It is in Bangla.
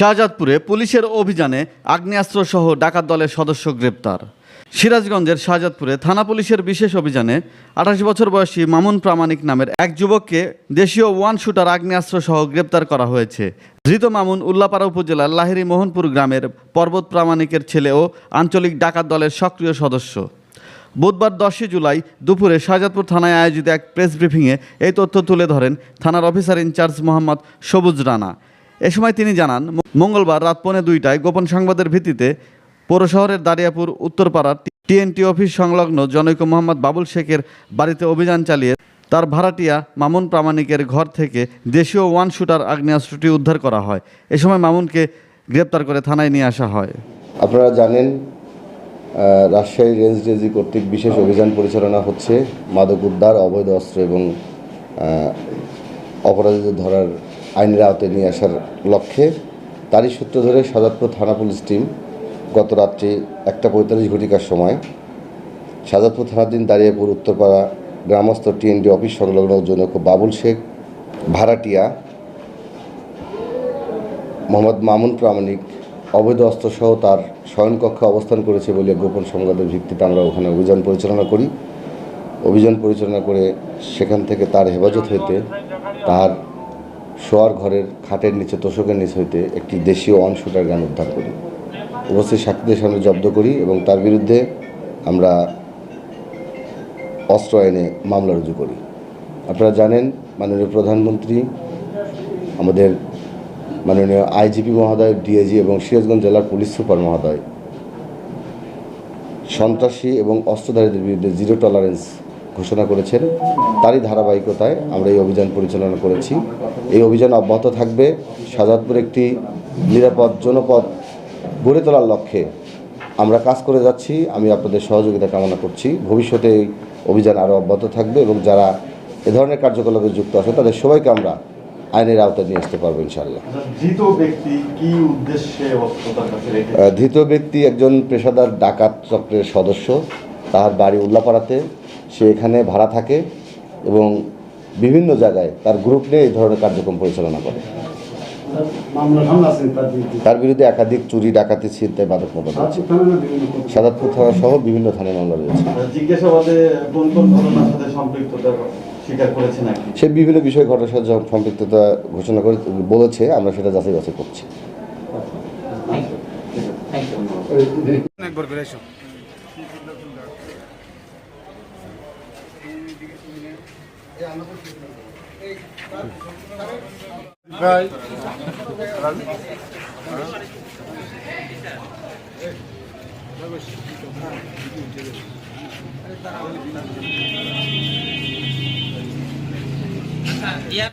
শাহজাদপুরে পুলিশের অভিযানে আগ্নেয়াস্ত্রসহ ডাকাত দলের সদস্য গ্রেপ্তার। সিরাজগঞ্জের শাহজাদপুরে থানা পুলিশের বিশেষ অভিযানে আঠাশ বছর বয়সী মামুন প্রামাণিক নামের এক যুবককে দেশীয় ওয়ান শুটার আগ্নেয়াস্ত্রসহ গ্রেপ্তার করা হয়েছে। ধৃত মামুন উল্লাপাড়া উপজেলার লাহিরি মোহনপুর গ্রামের পর্বত প্রামাণিকের ছেলে ও আঞ্চলিক ডাকাত দলের সক্রিয় সদস্য। বুধবার দশই জুলাই দুপুরে শাহজাদপুর থানায় আয়োজিত এক প্রেস ব্রিফিংয়ে এই তথ্য তুলে ধরেন থানার অফিসার ইনচার্জ মোহাম্মদ সবুজ রানা। এ সময় তিনি জানান, মঙ্গলবার রাত পৌনে দুইটায় গোপন সংবাদের ভিত্তিতে পৌর শহরের দারিয়াপুর উত্তরপাড়ার টিএনটি অফিস সংলগ্ন জনৈক মোহাম্মদ বাবুল শেখের বাড়িতে অভিযান চালিয়ে তার ভাড়াটিয়া মামুন প্রামাণিকের ঘর থেকে দেশীয় ওয়ান শুটার আগ্নেয়াস্ত্রটি উদ্ধার করা হয়। এ সময় মামুনকে গ্রেপ্তার করে থানায় নিয়ে আসা হয়। আপনারা জানেন রাজশাহী রেঞ্জ ডিজি কর্তৃক বিশেষ অভিযান পরিচালনা হচ্ছে মাদক উদ্ধার, অবৈধ অস্ত্র এবং অপরাধীদের ধরার আইনের আওতায় নিয়ে আসার লক্ষ্যে তারই সূত্র ধরে সাজাদপুর থানা পুলিশ টিম গত রাত্রি একটা পঁয়তাল্লিশ ঘটিকার সময় সাজাদপুর থানাধীন দাঁড়িয়েপুর, উত্তরপাড়া গ্রামস্থ টিএনডি অফিস সংলগ্ন জনক বাবুল শেখ, ভাড়াটিয়া, মোহাম্মদ মামুন প্রামাণিক, অবৈধ অস্ত্রসহ তার শয়নকক্ষে অবস্থান করেছে বলে গোপন সংবাদের ভিত্তিতে আমরা ওখানে অভিযান পরিচালনা করি। অভিযান পরিচালনা করে সেখান থেকে তার হেফাজত হইতে তার শোয়ার ঘরের খাটের নিচে তোষকের নিচ হইতে একটি দেশীয় ওয়ান শুটার গান উদ্ধার করি। উপস্থিত সাক্ষীদের সামনে জব্দ করি এবং তার বিরুদ্ধে আমরা অস্ত্র আইনে মামলা রুজু করি। আপনারা জানেন, মাননীয় প্রধানমন্ত্রী, আমাদের মাননীয় আইজিপি মহোদয়, ডিআইজি এবং সিরাজগঞ্জ জেলার পুলিশ সুপার মহোদয়। সন্ত্রাসী এবং অস্ত্রধারীদের বিরুদ্ধে জিরো টলারেন্স ঘোষণা করেছেন তারই ধারাবাহিকতায় আমরা এই অভিযান পরিচালনা করেছি। এই অভিযান অব্যাহত থাকবে শাহজাদপুর একটি নিরাপদ জনপদ গড়ে তোলার লক্ষ্যে। আমরা কাজ করে যাচ্ছি আমি আপনাদের সহযোগিতা কামনা করছি। ভবিষ্যতে এই অভিযান আরও অব্যাহত থাকবে এবং যারা এ ধরনের কার্যকলাপে যুক্ত আছে তাদের সবাইকে আমরা আইনের আওতায় নিয়ে আসতে পারব ধৃত ব্যক্তি রেখে আহ, ধৃত ব্যক্তি একজন পেশাদার ডাকাত চক্রের সদস্য। তার বাড়ি উল্লাপাড়াতে। সে এখানে ভাড়া থাকে এবং বিভিন্ন জায়গায় তার গ্রুপ নিয়ে এই ধরনের কার্যক্রম পরিচালনা করে। মামলা তার বিরুদ্ধে? একাধিক চুরি ডাকাতি ছিনতাই বাদক বিভিন্ন কোথাও? সাদাতপুর থানা সহ বিভিন্ন থানায় মামলা রয়েছে। জিজ্ঞাসাবাদে কোন কোন ঘটনার সাথে সম্পৃক্ততা স্বীকার করেছে নাকি? সে বিভিন্ন বিষয় ঘটনার সাথে যখন সম্পৃক্ততা ঘোষণা করে বলেছে আমরা সেটা যাচাই বাছাই করছি। একবার করে Yeah.